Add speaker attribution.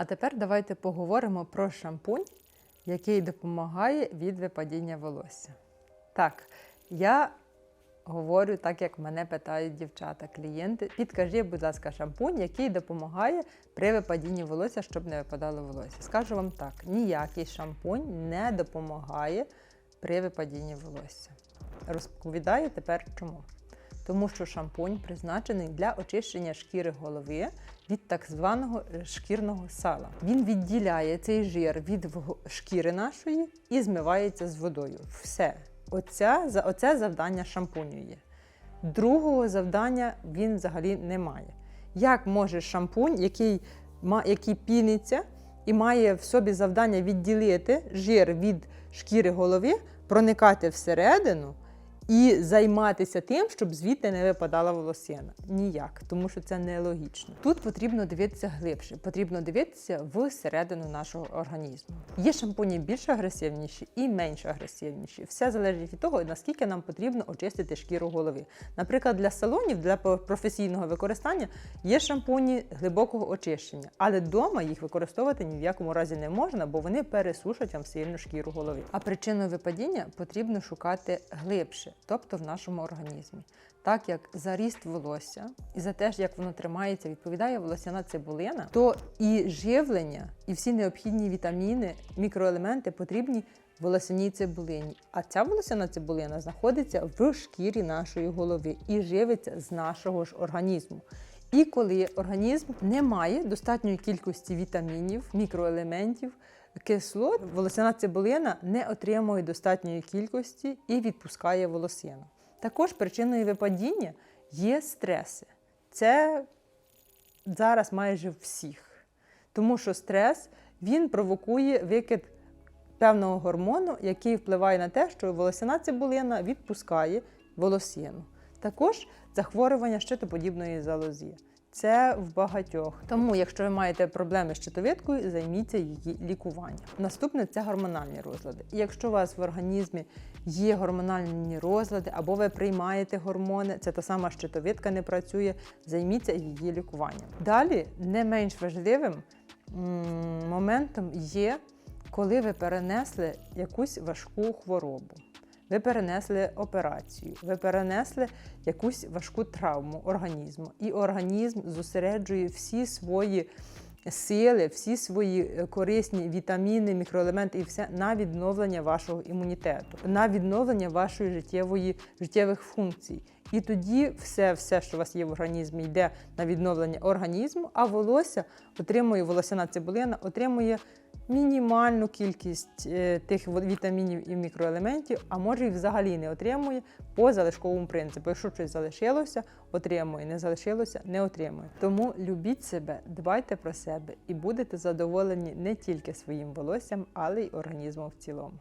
Speaker 1: А тепер давайте поговоримо про шампунь, який допомагає від випадіння волосся. Так, я говорю так, як мене питають дівчата, клієнти. Підкажіть, будь ласка, шампунь, який допомагає при випадінні волосся, щоб не випадало волосся. Скажу вам так: ніякий шампунь не допомагає при випадінні волосся. Розповідаю тепер чому. Тому що шампунь призначений для очищення шкіри голови від так званого е, шкірного сала. Він відділяє цей жир від шкіри нашої і змивається з водою. Все. Оця, оце завдання шампуню є. Другого завдання він взагалі не має. Як може шампунь, який, який піниться і має в собі завдання відділити жир від шкіри голови, проникати всередину і займатися тим, щоб звідти не випадала волосина. Ніяк, тому що це нелогічно. Тут потрібно дивитися глибше, потрібно дивитися всередину нашого організму. Є шампуні більш агресивніші і менш агресивніші. Все залежить від того, наскільки нам потрібно очистити шкіру голови. Наприклад, для салонів, для професійного використання є шампуні глибокого очищення, але вдома їх використовувати ні в якому разі не можна, бо вони пересушать вам сильно шкіру голови. А причину випадіння потрібно шукати глибше, тобто в нашому організмі. Так як за ріст волосся і за те, як воно тримається, відповідає волосяна цибулина, то і живлення, і всі необхідні вітаміни, мікроелементи потрібні волосяній цибулині. А ця волосяна цибулина знаходиться в шкірі нашої голови і живиться з нашого ж організму. І коли організм не має достатньої кількості вітамінів, мікроелементів, кислот, волосяна цибулина не отримує достатньої кількості і відпускає волосину. Також причиною випадіння є стреси. Це зараз майже всіх. Тому що стрес він провокує викид певного гормону, який впливає на те, що волосяна цибулина відпускає волосину. Також захворювання щитоподібної залозі. Це в багатьох. Тому, якщо ви маєте проблеми з щитовидкою, займіться її лікуванням. Наступне це гормональні розлади. Якщо у вас в організмі є гормональні розлади, або ви приймаєте гормони, це та сама щитовидка не працює, займіться її лікуванням. Далі, не менш важливим моментом є, коли ви перенесли якусь важку хворобу. Ви перенесли операцію, ви перенесли якусь важку травму організму, і організм зосереджує всі свої сили, всі свої е, корисні вітаміни, мікроелементи і все на відновлення вашого імунітету, на відновлення вашої життєвої життєвих функцій. І тоді все, все, що у вас є в організмі, йде на відновлення організму, а волосся отримує волосяна цибулина, отримує мінімальну кількість е, тих вітамінів і мікроелементів, а може і взагалі не отримує по залишковому принципу. Якщо щось залишилося, отримує, не залишилося, не отримує. Тому любіть себе, дбайте про себе і будете задоволені не тільки своїм волоссям, але й організмом в цілому.